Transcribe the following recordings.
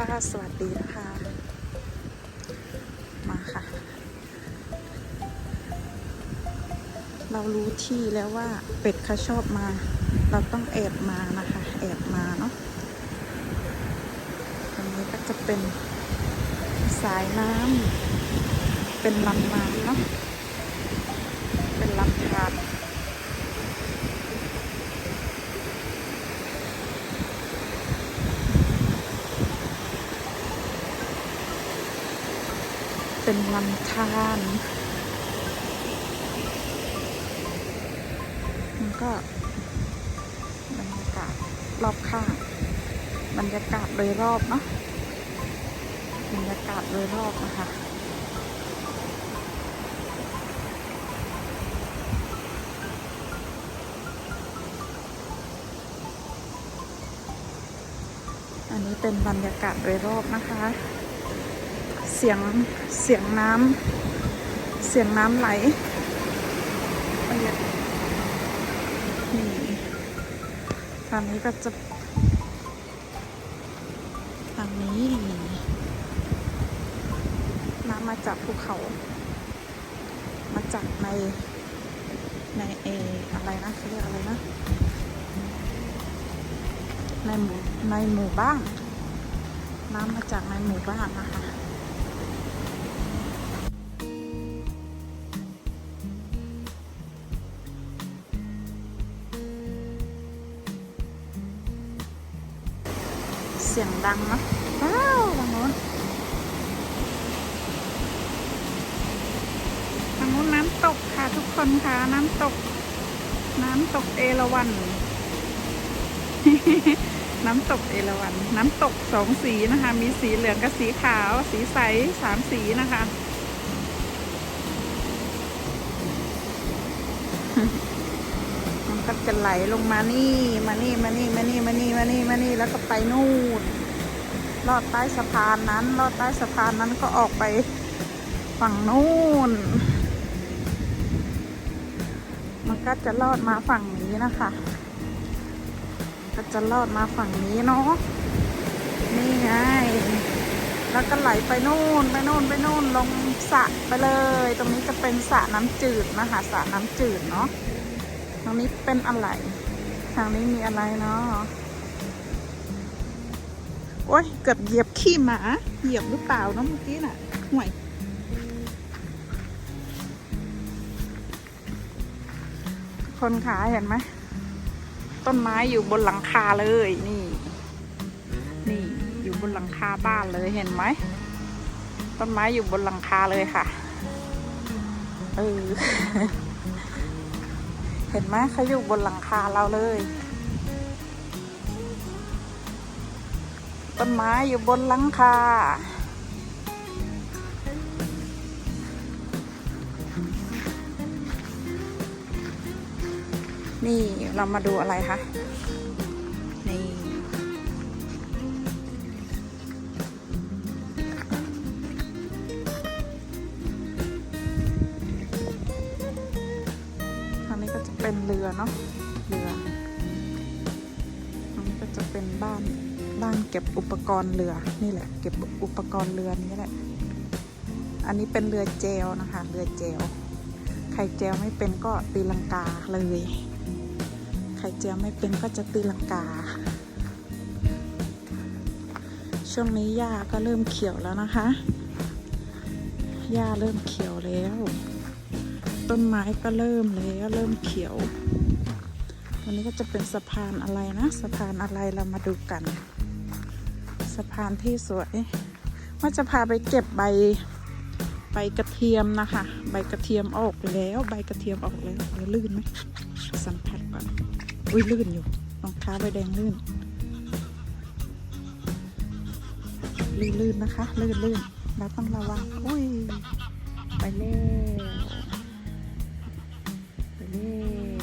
สวัสดีนะคะ มาค่ะ เรารู้ที่แล้วว่าเป็ดเขาชอบมา เราต้องแอบมานะคะ แอบมาเนาะตรงนี้ก็จะเป็นสายน้ำเป็นลำน้ำเนาะเป็นลำธาร เป็นลำธารมันก็บรรยากาศรอบข้าง บรรยากาศโดยรอบเนาะบรรยากาศโดยรอบนะคะอันนี้เป็นบรรยากาศโดยรอบนะคะ เสียงเสียงน้ำเสียงน้ำไหลนี่ทางนี้ก็จะทางนี้น้ำมาจากภูเขา มาจากในในเออะไรนะเขาเรียกอะไรนะ ในหมู่ในหมู่บ้าน น้ำมาจากในหมู่บ้านนะคะ เสียงดังนะว้าวทางโน้นทางโน้นน้ำตกค่ะทุกคนค่ะ น้ำตก น้ำตกเอราวัณน้ำตกเอราวัณน้ำตกสองสีนะคะ มีสีเหลืองกับสีขาว สีใสสามสีนะคะมันก็จะไหลลงมานี่ มานี่ มานี่ มานี่ มานี่ มานี่มานี่แล้วก็ไปนู่นลอดใต้สะพานนั้นลอดใต้สะพานนั้นก็ออกไปฝั่งนู่น มันก็จะลอดมาฝั่งนี้นะคะ ก็จะลอดมาฝั่งนี้เนาะนี่ไง แล้วก็ไหลไปนู่นไปนู่นไปนู่นลงสระไปเลย ตรงนี้จะเป็นสระน้ำจืดนะคะสระน้ำจืดเนาะตรงนี้เป็นอะไร ทางนี้มีอะไรเนาะ โอ้ยเกือบเหยียบขี้หมา เหยียบหรือเปล่าเนาะเมื่อกี้น่ะห่วยคนขาเห็นไหมต้นไม้อยู่บนหลังคาเลยนี่ นี่อยู่บนหลังคาบ้านเลยเห็นไหมต้นไม้อยู่บนหลังคาเลยค่ะเออเห็นไหมเขาอยู่บนหลังคาเราเลย ต้นไม้อยู่บนหลังคานี่เรามาดูอะไรคะ นี่ทางนี้ก็จะเป็นเรือเนาะ เก็บอุปกรณ์เรือนี่แหละ เก็บอุปกรณ์เรือนี้แหละ อันนี้เป็นเรือเจลนะคะ เรือเจลใครเจลไม่เป็นก็ตีลังกาเลยใครเจลไม่เป็นก็จะตีลังกา ช่วงนี้หญ้าก็เริ่มเขียวแล้วนะคะหญ้าเริ่มเขียวแล้ว ต้นไม้ก็เริ่มแล้วเริ่มเขียววันนี้ก็จะเป็นสะพานอะไรนะ สะพานอะไรเรามาดูกัน สะพานที่สวยว่าจะพาไปเก็บใบใบกระเทียมนะคะ ใบกระเทียมออกแล้ว ใบกระเทียมออกแล้วลื่นไหมสัมผัสก่อนอุ้ยลื่นอยู่รองเท้าใบแดงลื่น ลื่นลื่นนะคะ ลื่นลื่นเราต้องระวังอุ้ยไปแล้วไปแล้ว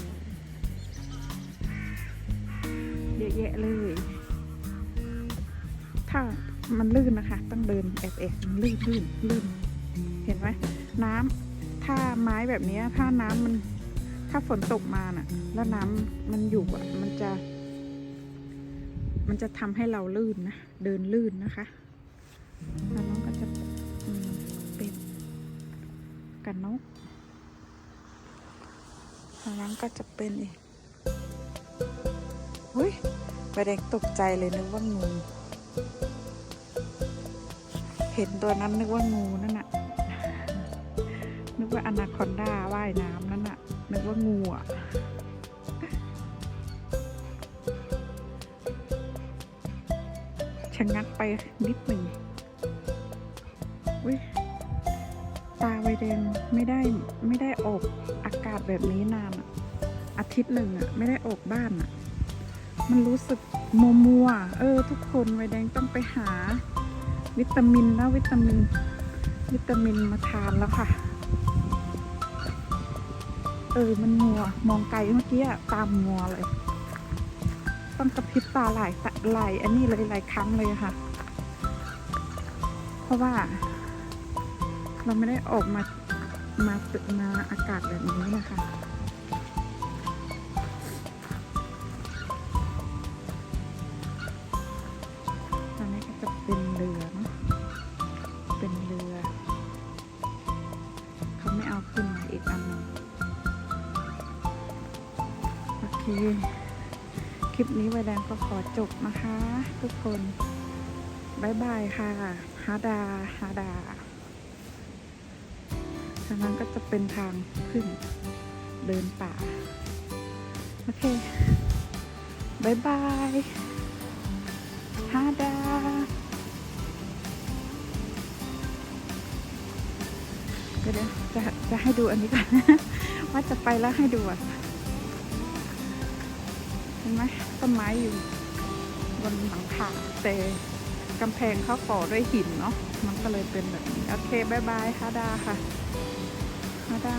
เยอะแยะเลย ถ้ามันลื่นนะคะ ต้องเดินแอบแอบมันลื่นลื่นลื่นเห็นไหมน้ำถ้าไม้แบบนี้ถ้าน้ำมัน ถ้าฝนตกมาน่ะ แล้วน้ำมันอยู่อะ มันจะ มันจะทำให้เราลื่นนะเดินลื่นนะคะแล้วน้องก็จะเป็นกันนกแล้วน้องก็จะเป็นอีกอุ้ยใบแดงตกใจเลยนึกว่างู เห็นตัวนั้นนึกว่างูนั่นน่ะ นึกว่าอนาคอนดาว่ายน้ำนั่นน่ะ นึกว่างูอะชะงักไปนิดหนึ่งอุ้ยตาไวแดงไม่ได้ไม่ได้ออกอากาศแบบนี้นานอาทิตย์หนึ่งอะ ไม่ได้ออกบ้านอะ มันรู้สึกมัวมัวเออ ทุกคนไวแดงต้องไปหา วิตามินนะวิตามิน วิตามินมาทานแล้วค่ะ เออมันมัวมองไกลเมื่อกี้อะตามมัวเลย ต้องกระพริบตาหลายหลายอันนี้เลยหลายครั้งเลยค่ะ เพราะว่า เราไม่ได้ออกมามาตึกมาอากาศแบบนี้นะคะ คลิปนี้ไวแดงก็ขอจบนะคะ ทุกคนบายบายค่ะ ฮาดา ฮาดาทางนั้นก็จะเป็นทางขึ้นเดินป่า โอเคบายบาย ฮาดา เดี๋ยวจะจะให้ดูอันนี้ก่อน ว่าจะไปแล้วให้ดูอะ ห็นไหมต้นไม้อยู่ บนหลังคาแต่กำแพงเขาก่อด้วยหินเนาะมันก็เลยเป็นแบบนี้ โอเคบายบายฮาดาค่ะฮาดา